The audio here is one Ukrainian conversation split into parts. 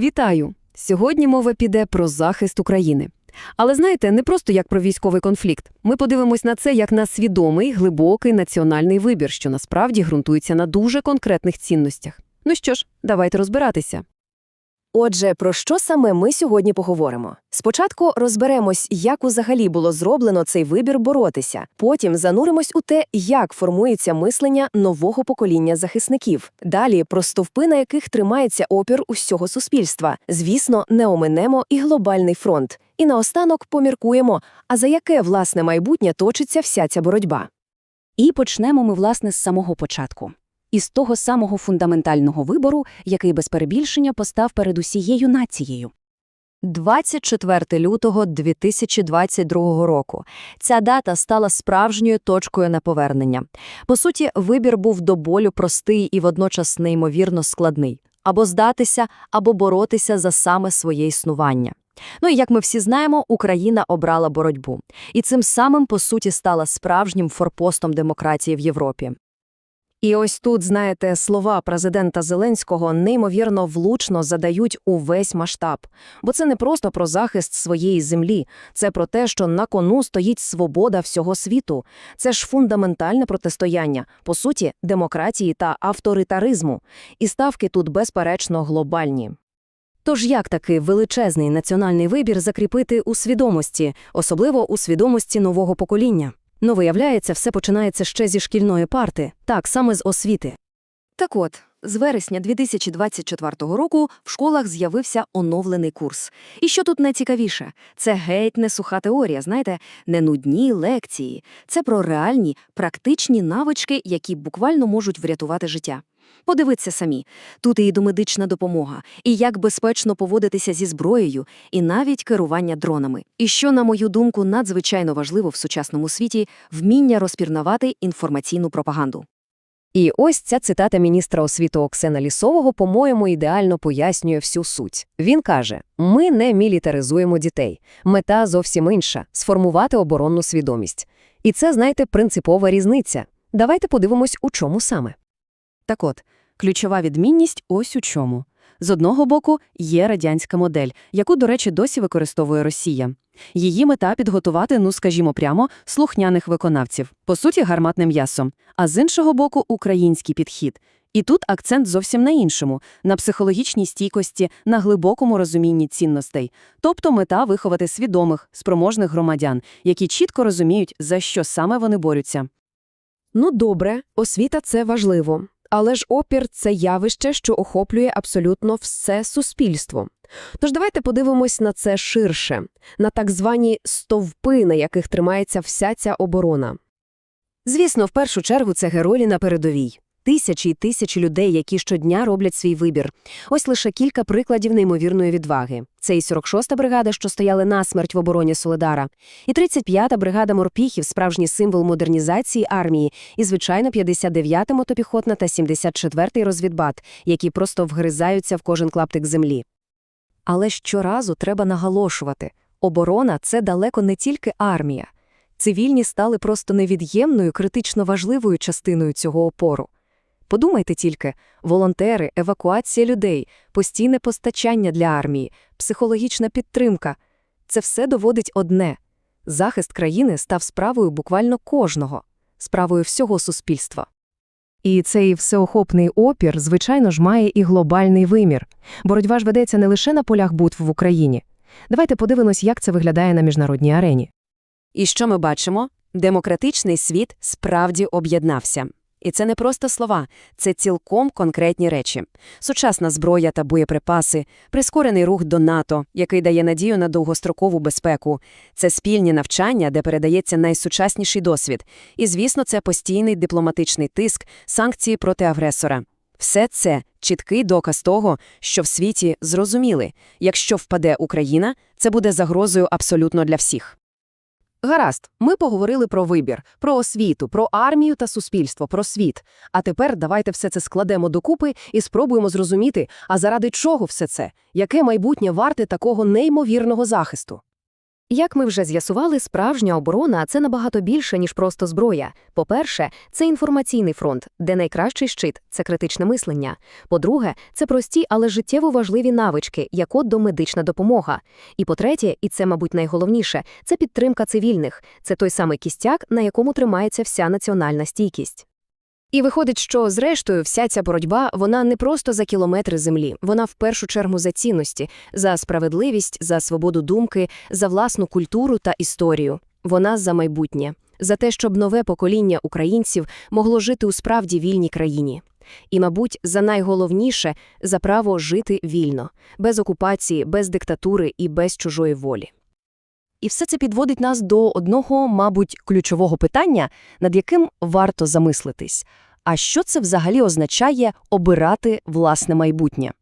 Вітаю! Сьогодні мова піде про захист України. Але знаєте, не просто як про військовий конфлікт. Ми подивимось на це як на свідомий, глибокий національний вибір, що насправді ґрунтується на дуже конкретних цінностях. Ну що ж, давайте розбиратися. Отже, про що саме ми сьогодні поговоримо? Спочатку розберемось, як взагалі було зроблено цей вибір боротися. Потім зануримось у те, як формується мислення нового покоління захисників. Далі про стовпи, на яких тримається опір усього суспільства. Звісно, не оминемо і глобальний фронт. І наостанок поміркуємо, а за яке власне майбутнє точиться вся ця боротьба. І почнемо ми, власне, з самого початку. Із того самого фундаментального вибору, який без перебільшення постав перед усією нацією. 24 лютого 2022 року. Ця дата стала справжньою точкою на повернення. По суті, вибір був до болю простий і водночас неймовірно складний. Або здатися, або боротися за саме своє існування. Ну і як ми всі знаємо, Україна обрала боротьбу. І цим самим, по суті, стала справжнім форпостом демократії в Європі. І ось тут, знаєте, слова президента Зеленського неймовірно влучно задають увесь масштаб. Бо це не просто про захист своєї землі, це про те, що на кону стоїть свобода всього світу. Це ж фундаментальне протистояння, по суті, демократії та авторитаризму. І ставки тут, безперечно, глобальні. Тож як такий величезний національний вибір закріпити у свідомості, особливо у свідомості нового покоління? Ну, виявляється, все починається ще зі шкільної парти, так, саме з освіти. Так от, з вересня 2024 року в школах з'явився оновлений курс. І що тут найцікавіше? Це геть не суха теорія, знаєте, не нудні лекції. Це про реальні, практичні навички, які буквально можуть врятувати життя. Подивіться самі, тут і домедична допомога, і як безпечно поводитися зі зброєю, і навіть керування дронами. І що, на мою думку, надзвичайно важливо в сучасному світі – вміння розпірнавати інформаційну пропаганду. І ось ця цитата міністра освіти Оксена Лісового, по-моєму, ідеально пояснює всю суть. Він каже: ми не мілітаризуємо дітей. Мета зовсім інша сформувати оборонну свідомість. І це, знаєте, принципова різниця. Давайте подивимось, у чому саме. Так от, ключова відмінність ось у чому. З одного боку, є радянська модель, яку, до речі, досі використовує Росія. Її мета підготувати, ну скажімо прямо, слухняних виконавців, по суті, гарматним м'ясом. А з іншого боку, український підхід. І тут акцент зовсім на іншому – на психологічній стійкості, на глибокому розумінні цінностей. Тобто мета виховати свідомих, спроможних громадян, які чітко розуміють, за що саме вони борються. Ну добре, освіта це важливо. Але ж опір це явище, що охоплює абсолютно все суспільство. Тож давайте подивимось на це ширше, на так звані стовпи, на яких тримається вся ця оборона. Звісно, в першу чергу це герої на передовій. Тисячі й тисячі людей, які щодня роблять свій вибір. Ось лише кілька прикладів неймовірної відваги. Це і 46-та бригада, що стояли насмерть в обороні Соледара, і 35-та бригада морпіхів, справжній символ модернізації армії, і, звичайно, 59-та мотопіхотна та 74-й розвідбат, які просто вгризаються в кожен клаптик землі. Але щоразу треба наголошувати – оборона – це далеко не тільки армія. Цивільні стали просто невід'ємною, критично важливою частиною цього опору. Подумайте тільки – волонтери, евакуація людей, постійне постачання для армії, психологічна підтримка – це все доводить одне – захист країни став справою буквально кожного, справою всього суспільства. І цей всеохопний опір, звичайно ж, має і глобальний вимір. Боротьба ж ведеться не лише на полях битв в Україні. Давайте подивимось, як це виглядає на міжнародній арені. І що ми бачимо? Демократичний світ справді об'єднався. І це не просто слова, це цілком конкретні речі. Сучасна зброя та боєприпаси, прискорений рух до НАТО, який дає надію на довгострокову безпеку. Це спільні навчання, де передається найсучасніший досвід. І, звісно, це постійний дипломатичний тиск, санкції проти агресора. Все це чіткий доказ того, що в світі зрозуміли, якщо впаде Україна, це буде загрозою абсолютно для всіх. Гаразд, ми поговорили про вибір, про освіту, про армію та суспільство, про світ. А тепер давайте все це складемо докупи і спробуємо зрозуміти, а заради чого все це? Яке майбутнє варте такого неймовірного захисту? Як ми вже з'ясували, справжня оборона – це набагато більше, ніж просто зброя. По-перше, це інформаційний фронт, де найкращий щит – це критичне мислення. По-друге, це прості, але життєво важливі навички, як от домедична допомога. І по-третє, і це, мабуть, найголовніше, це підтримка цивільних. Це той самий кістяк, на якому тримається вся національна стійкість. І виходить, що зрештою вся ця боротьба вона не просто за кілометри землі, вона в першу чергу за цінності, за справедливість, за свободу думки, за власну культуру та історію. Вона за майбутнє, за те, щоб нове покоління українців могло жити у справді вільній країні. І, мабуть, за найголовніше за право жити вільно, без окупації, без диктатури і без чужої волі. І все це підводить нас до одного, мабуть, ключового питання, над яким варто замислитись. А що це взагалі означає обирати власне майбутнє?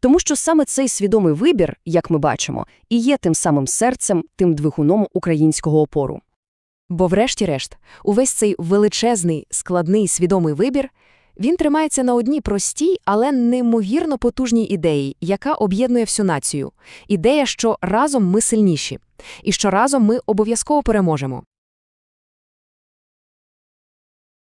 Тому що саме цей свідомий вибір, як ми бачимо, і є тим самим серцем, тим двигуном українського опору. Бо, врешті-решт, увесь цей величезний, складний, свідомий вибір він тримається на одній простій, але неймовірно потужній ідеї, яка об'єднує всю націю. Ідея, що разом ми сильніші, і що разом ми обов'язково переможемо.